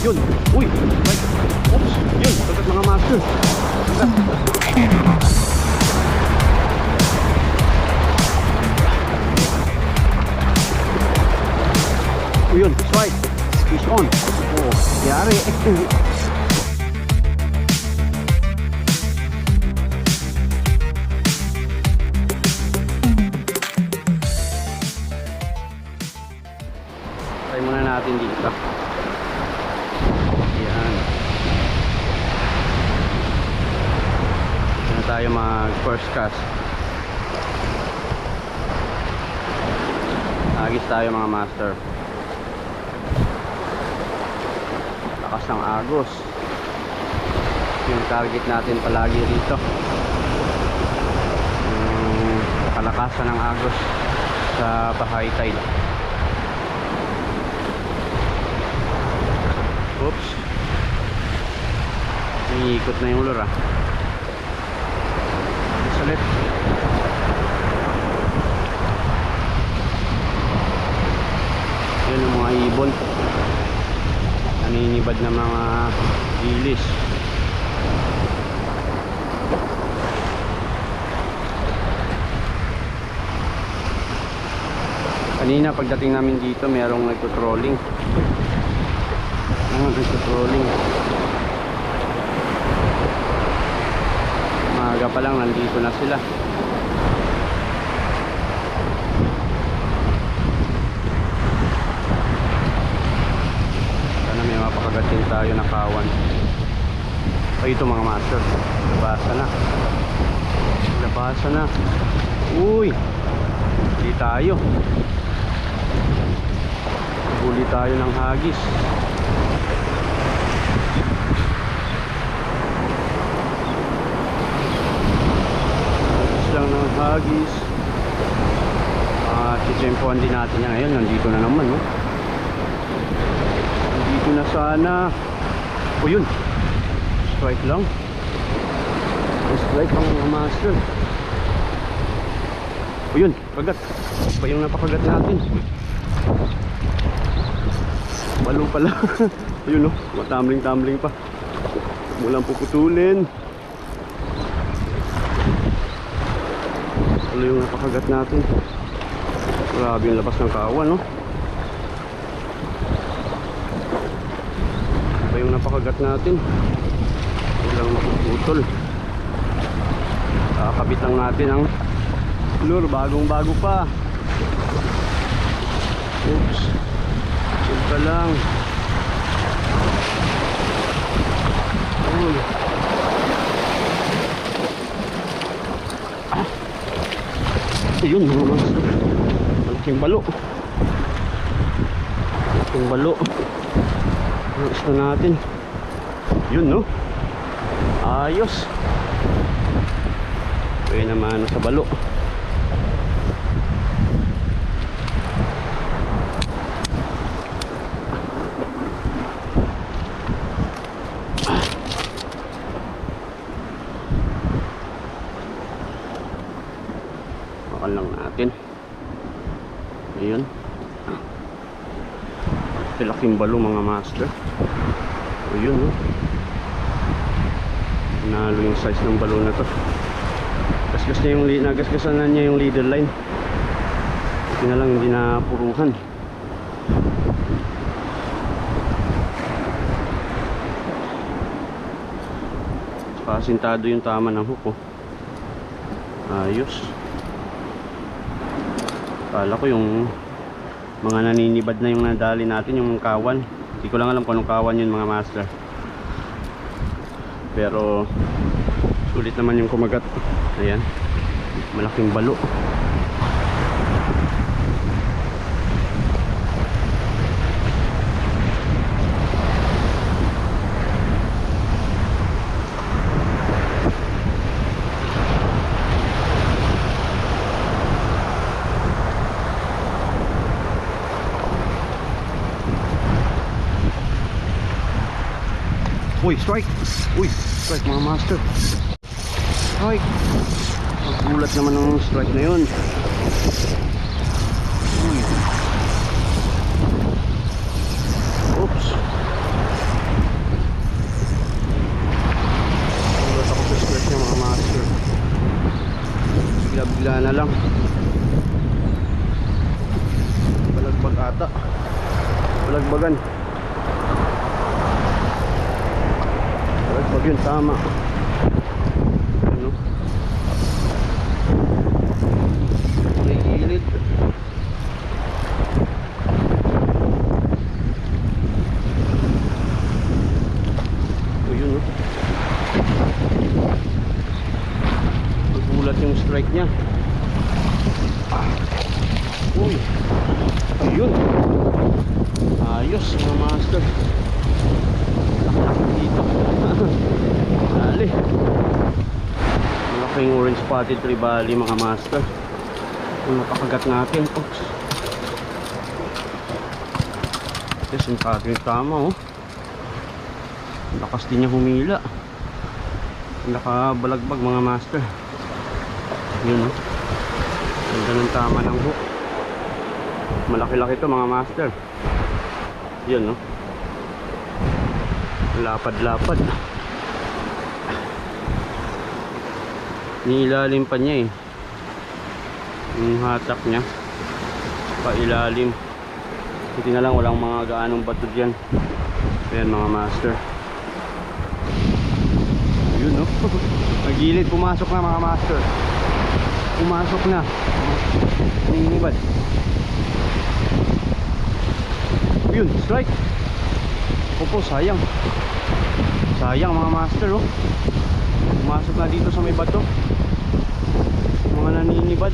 Yun. Uy. Right. Oops. Yun. Pagkat mga master. Yun. Strike. Fish on. Oh. Yari. Try muna natin dito. Yan. Ito na tayo mag first cast. Agis tayo mga master. Lakas ng agos. Yung target natin palagi rito. Yung kalakasan ng agos sa high tide. Oops. Iikot na yung lure ah. Ulit. Yun yung mga ibon. Naninibad na mga ilis. Kanina pagdating namin dito merong nagtutrolling. Ano nagtutrolling. Pa lang nandito na sila. Sana may mapakagatin tayo na kawan. Ay ito mga master. Labasa na. Labasa na. Uy! Hindi tayo. Huli tayo ng. Hagis lang ng hagis. Ah, chichempoan din natin yan ngayon. Nandito na naman, no? Nandito na sana. O yun. Strike lang. Strike ang mga master. O yun, kagat. Pa yung napakagat natin. Balo pala. Ayun no, matambling-tambling pa. Walang puputulin. Ano yung napakagat natin? Grabe yung labas ng kawan, no? Ito yung napakagat natin. Walang mapuputol. Kakabit lang natin ang lure. Bagong-bago pa. Oops. Chill ka lang. Uy. Ayun mga master. Malaking balo. Malaking balo. Ang gusto natin. Yun no. Ayos. Pwede naman sa balo. Bakal lang natin. Ayun. Laking balo mga master. Ayun no. Nalo yung size ng balo na to. Gasgas niya yung nagasgasan na niya yung leader line. Hindi na lang hindi na puruhan. Tsaka asintado yung tama ng hook oh. Ayos. Kala ko yung mga naninibad na yung nadali natin, yung kawan. Hindi ko lang alam kung anong kawan yun mga master. Pero sulit naman yung kumagat. Ayan. Malaking balo. Strike! Uy, strike mga master. Strike! Magbulat naman ng strike na yun. Uy. Oops. yata. Balagbagan. Balagbag yun, tama. Ano? May gilid. Ito yun, no? Nagulat yung strike niya. Uy. Ayun. Ayos mga master. Dito. Dali. Malaking orange spotted tribali mga master. Yung napakagat natin. Oops. Yes, yung tama oh. Lakas din niya humila. Nakabalagbag mga master. Yun oh. Ganda ng tama ng hook. Malaki-laki to mga master. Yun no. Lapad-lapad. Nilalim pa niya eh. Yung hatak niya. Pailalim. Buti na lang walang mga gaanong bato dyan. Ayan mga master. Yun no. Nagilid pumasok na mga master. Pumasok na. Ninibad. Yun, strike. Opo, sayang. Sayang mga master oh. Pumasok na dito sa may bato. Mga naninibad.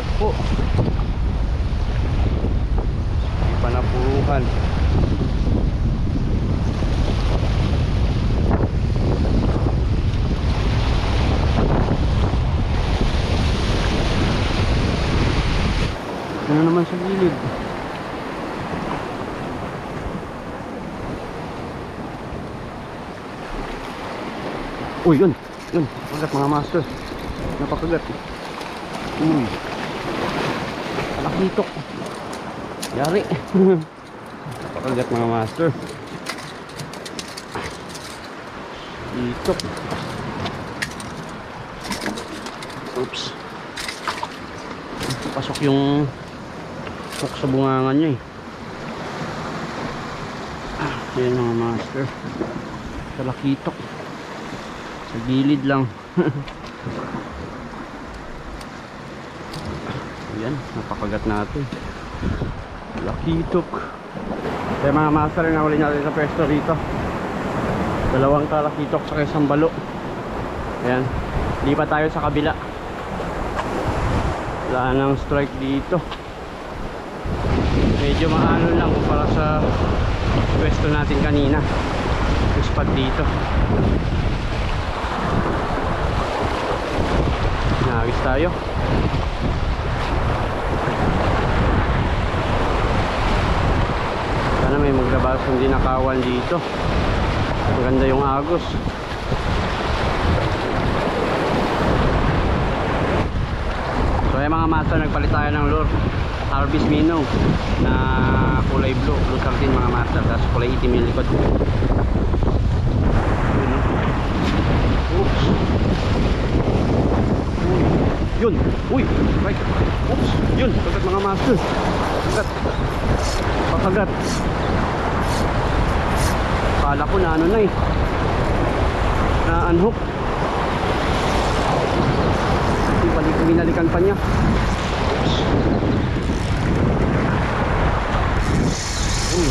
Opo. Hindi pa napuruhan. Ano naman sa gilid? Uy, yun. Yun. Napakagat mga master. Napakagat. Uy. Alakitok. Yari. Napakagat mga master. Itok. Oops. Pasok yung hook sa bungangan niya eh. Ah, Yan mga master. Sa lakitok. Sa gilid lang. Ayan, napakagat natin. Lakitok. Kaya mga master na uli natin sa pwesto rito. Dalawang kalakitok sa isang balo. Ayan. Lipat tayo sa kabila. Wala nang strike dito. Medyo maano lang para sa pwesto natin kanina. Spot dito. Nagis tayo. Sana may maglabas hindi nakawan dito. Maganda yung agos. So ay mga master, nagpalit tayo ng lure. Harvest Minnow na kulay blue. Blue sartin mga master. Tapos kulay itim yung likod. Oops. Yun. Uy. Right. Oops. Yun. Pagat mga master. Pagat. Papagat. Kala ko na ano na eh. Na unhook. Hindi balik binalikan pa niya. Uy.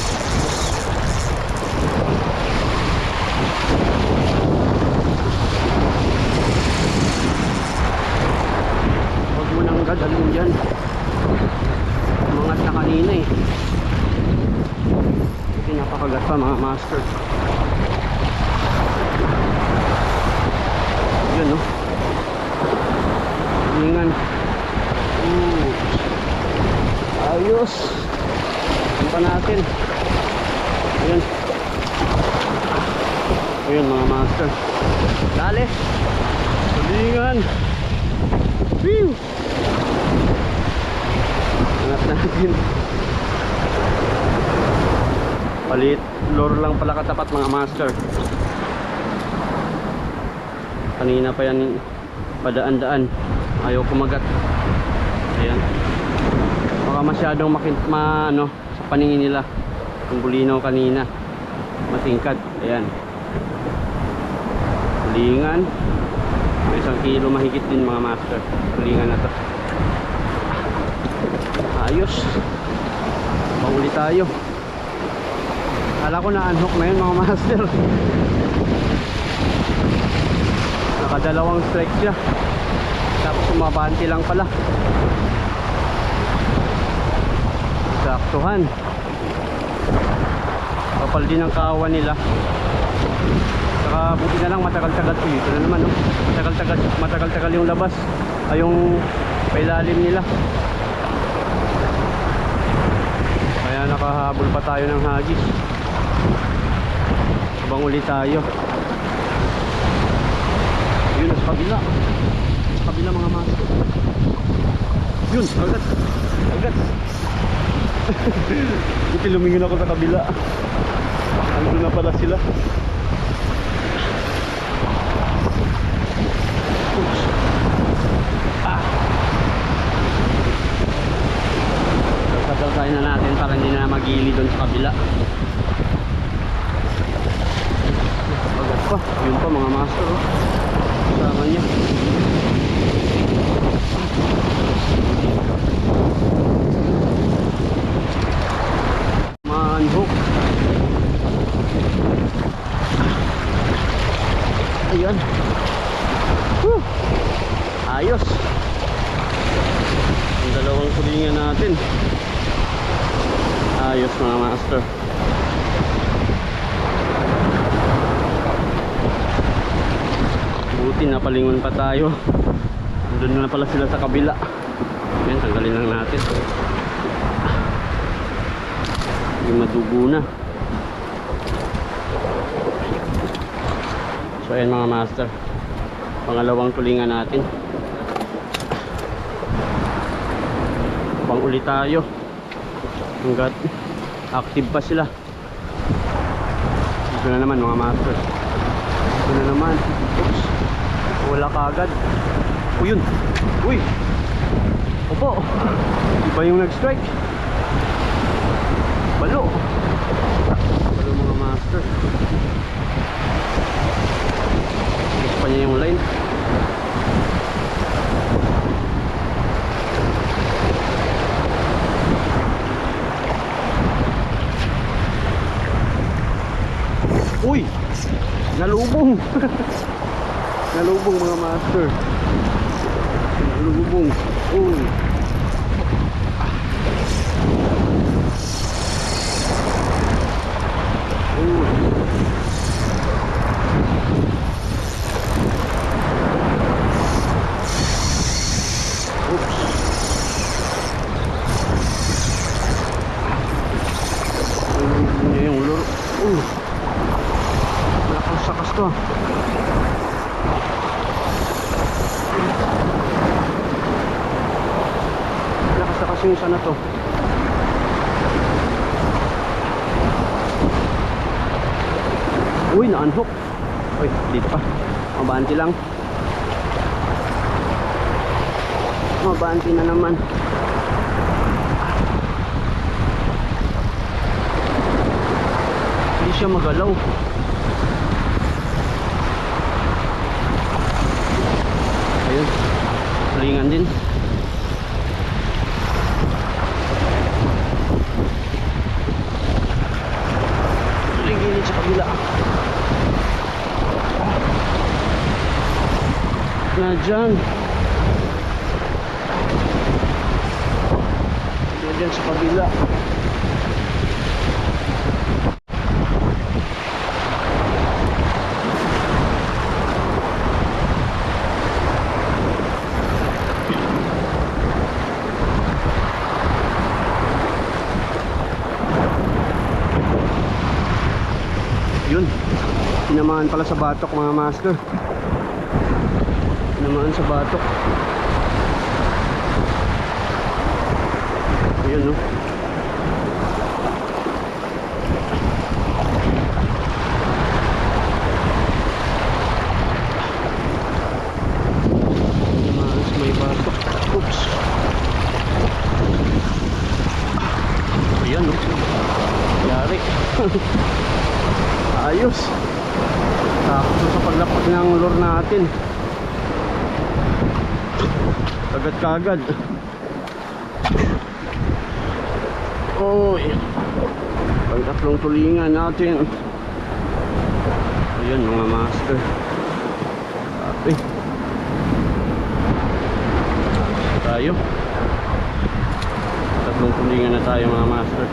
Nang dadalhin dyan. Umangat na kanina eh. Ito napakagat pa mga master. Yun no. Hilingan. Ooh. Ayos. Yan pa natin. Ayan. Ayan mga master. Dali. Hilingan. Whew. Angat natin. Palit. Lure lang pala katapat mga master. Kanina pa yan padaan-daan. Ayaw kumagat. Ayan. Baka masyadong makin, ma, ano, sa paningin nila. Yung bulinaw kanina. Matingkad. Ayan. Tulingan. May isang kilo mahigit din mga master. Tulingan na to. Ayos. Pauli tayo. Kala ko na unhook na yun mga master. Nakadalawang strike siya. Tapos umabante lang pala. Saktuhan. Kapal din ang kawan nila. Saka buti na lang matagal-tagal po ito na naman no? Matagal-tagal matagal-tagal yung labas. Ay yung pailalim nila. Kaya nakahabol pa tayo ng hagis. Habang uli tayo. Yun sa kabila. Sa kabila mga maso. Yun, agad. Agad. Buti lumingon ako sa kabila. Andun na pala sila. Oops. Ah. Sasalsayin na natin magili doon sa kabila. Agad pa. Yun pa mga master. Oh. Kasama niya. Manhook. Ayan. Whew. Ayos. Ang dalawang tulingan natin. Ayos mga master. Buti napalingon pa tayo. Doon na pala sila sa kabila. Yan, tanggalin lang natin. Yung madugo na. So ayan mga master. Pangalawang tulingan natin. Pang uli tayo. Hanggat active pa sila. Ito na naman mga master. Ito na naman. Oops. Wala kagad. O yun. Uy. Opo. Iba yung nag-strike. Balo. Balo mga master. Gusto pa niya yung line. Uy! Nalubong! Nalubong mga master. Nalubong. Uy! Uy! Oops! Nalubong niya yung luro. Uy! Malakas sakas to. ah. Isa na to. Uy, na-unhook. Uy, dito pa. Mabanti lang. Mabanti na naman. Hindi siya magalaw. Ayun. Tulingan din. Tulingan sa kabila. Na dyan. Dyan sa kabila. Yun. Tinamaan pala sa batok mga master. Tinamaan sa batok. Ayun no. Tinamaan sa may batok. Oops. Ayan, oh. Yari. Ayos. Sakto sa paglapag ng lure natin. Kagad-kagad. Oy. Pagtatlong tulingan natin. Ayan mga master. Sabi. Tayo. Tatlong tulingan na tayo mga master.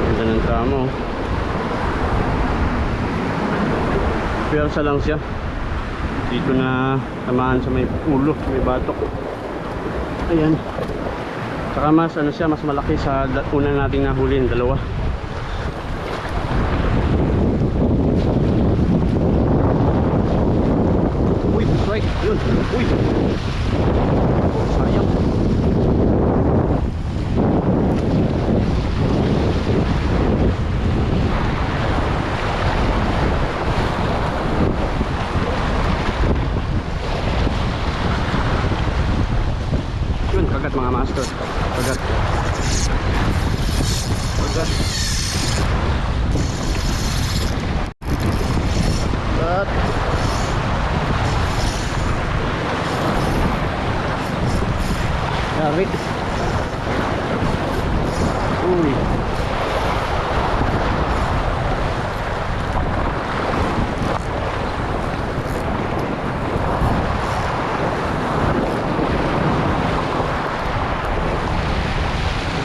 Ganda ng tramo. Piyersa lang siya. Dito na tamaan sa may ulo, may batok. Ayan. Saka mas ano siya, mas malaki sa una nating nahulin, dalawa. Uy, strike. Yun. Uy. Oh, sayang. Yun, kagat mga master. Kagat. Kagat. Kagat. Yari. Uy.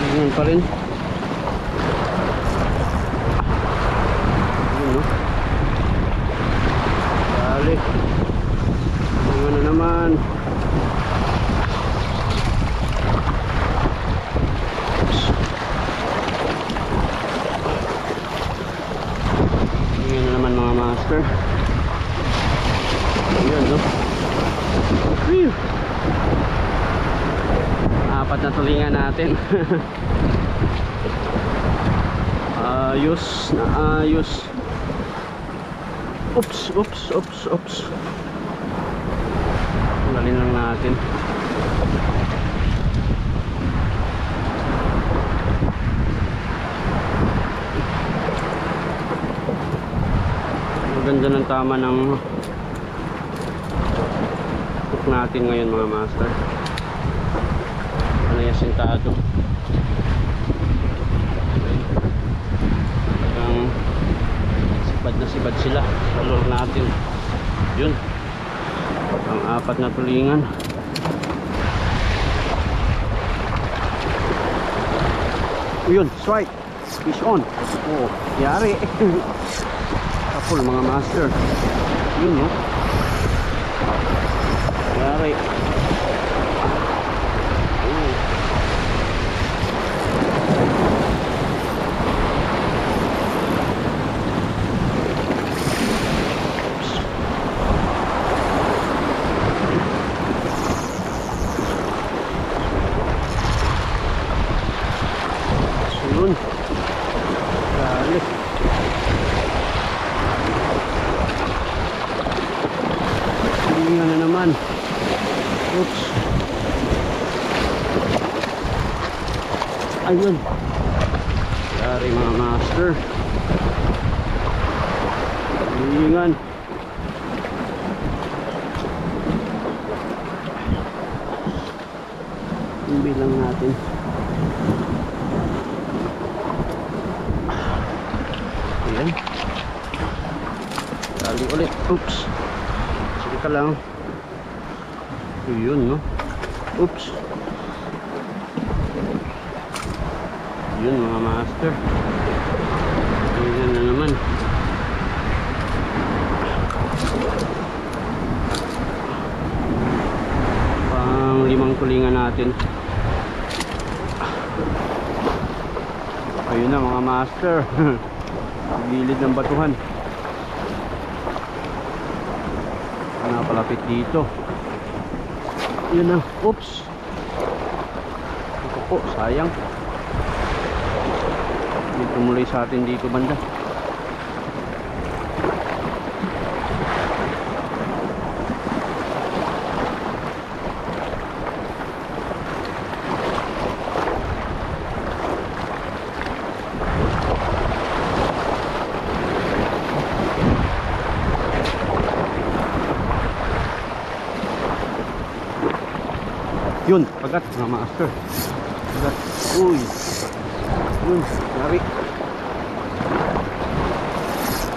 Ganyan pa rin. Ayun, no? Dali. Ano na naman. Ayan na naman mga master. Ayan, no? Phew! Apat na tulingan natin. ayos na ayos. Oops, oops, oops, oops. Tanggalin lang natin. Maganda ng tama ng hook natin ngayon mga master. Ano yung sintado. Talagang sibad na sibad sila sa lure natin. Yun. Ang apat na tulingan. Yun, strike. Fish on. Oh, yari. Kapul mga master. Yun, no? Yari. Oh. So, yun. Dali. Hilinga na naman. Oops. Ayun. Dari mga master. Hilingan. Yung bilang natin. Ayan. Dali ulit. Oops. Sige ka lang. Yun, no? Oops. Yun, mga master. Ayan na naman. Pang limang tulingan natin. Ayun na mga master. Gilid ng batuhan. Napalapit dito. Yun na. Oops. Ito po, sayang. Hindi tumuloy sa atin dito banda. Yun, pagat mga master. Pagat. Uy. Yun, yari.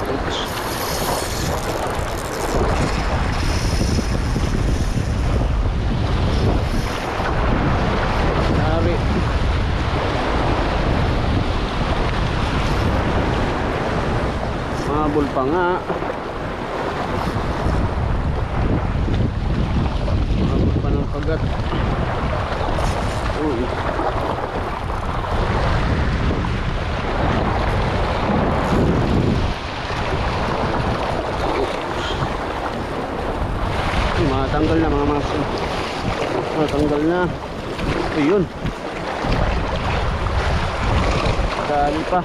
Oops. Yari. Mabul pa nga. Mabul pa ng pagat. Uy. Uy, Matanggal na mga master. Matanggal na. Ayun. Dali pa.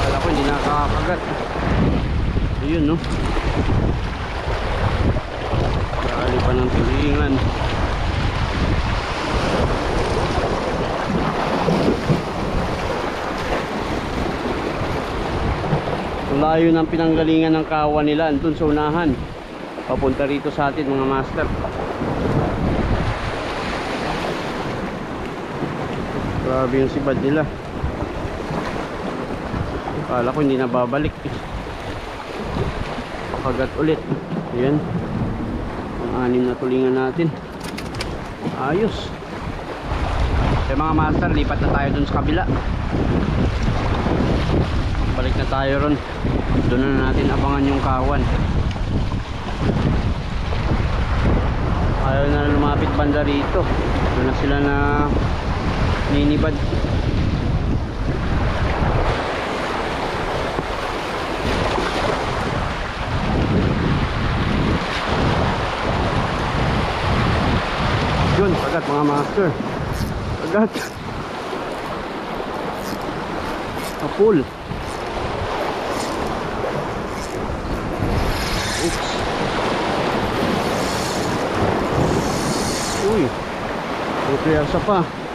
Akala ko hindi nakakagat. Ayun no. Dali pa ng tulingan. Layo ng pinanggalingan ng kawan nila andun sa unahan. Papunta rito sa atin mga master. Grabe yung sibad nila. Akala ko hindi na babalik. Kagat ulit. Ayan. Ang anim na tulingan natin. Ayos. Kaya mga master, lipat na tayo dun sa kabila. Balik na tayo ron. Doon na natin abangan yung kawan. Ayaw na lumapit banda rito. Doon na sila na ninibad. Yun, pagat mga master. Pagat. Kapul. Oops. Uy. Puti sa pa.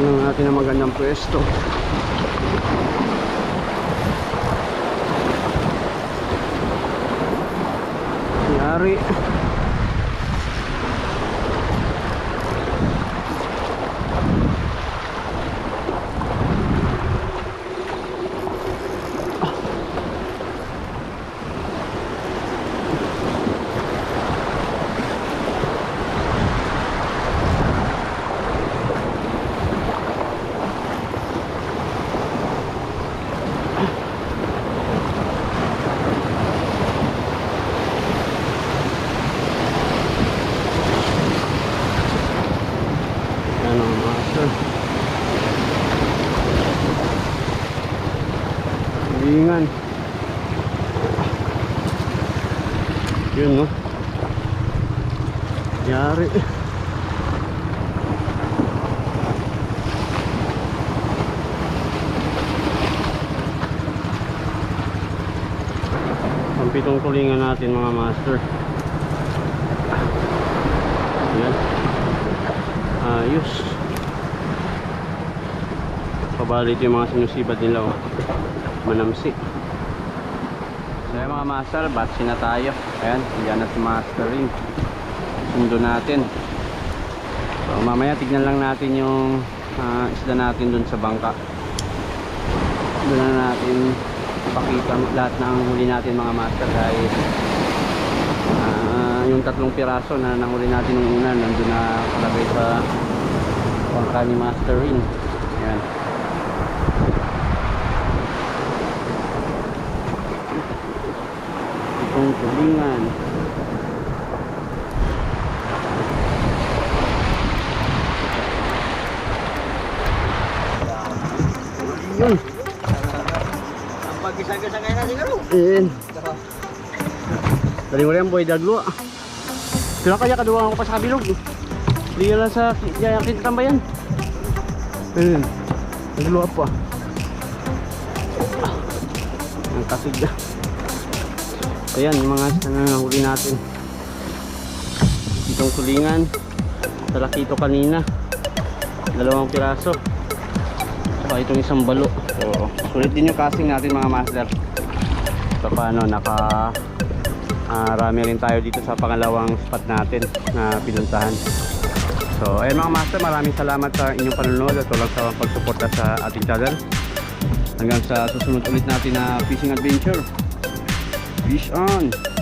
Tanong natin ang magandang pwesto. Yari. Ano, master. Lingan. Yun, no? Yari. Ang pitong tulingan natin mga master. Yan. Ayos. Pabalit yung mga sinusibat nila oh. Manamsi. So yung mga master, batsi na tayo. Ayan, hindi na si. Sundo natin. So mamaya tignan lang natin yung ah, isda natin dun sa bangka. Doon na natin pakita lahat ng huli natin mga master dahil Ah, yung tatlong piraso na nahuli natin nung una nandun na kalagay sa bangka ni Master Rin ayan itong tulingan yun Pag-isa-gisa ngayon na siguro. Ayan. Dali mo rin boy daglo. Sila kaya kaduwa ako pa sa kabilog. Hindi lang sa yayakin tambayan. Ayan. Daglo pa. Ang kasig na. Ayan, yung mga nanahuli natin. Itong tulingan. Talakito kanina. Dalawang piraso. Saka itong isang balo. So, sulit din yung casting natin mga master. so paano naka ah, rami rin tayo dito sa pangalawang spot natin na pinuntahan so ayun mga master maraming salamat sa inyong panunod at walang sawang pagsuporta sa ating channel hanggang sa susunod ulit natin na fishing adventure fish on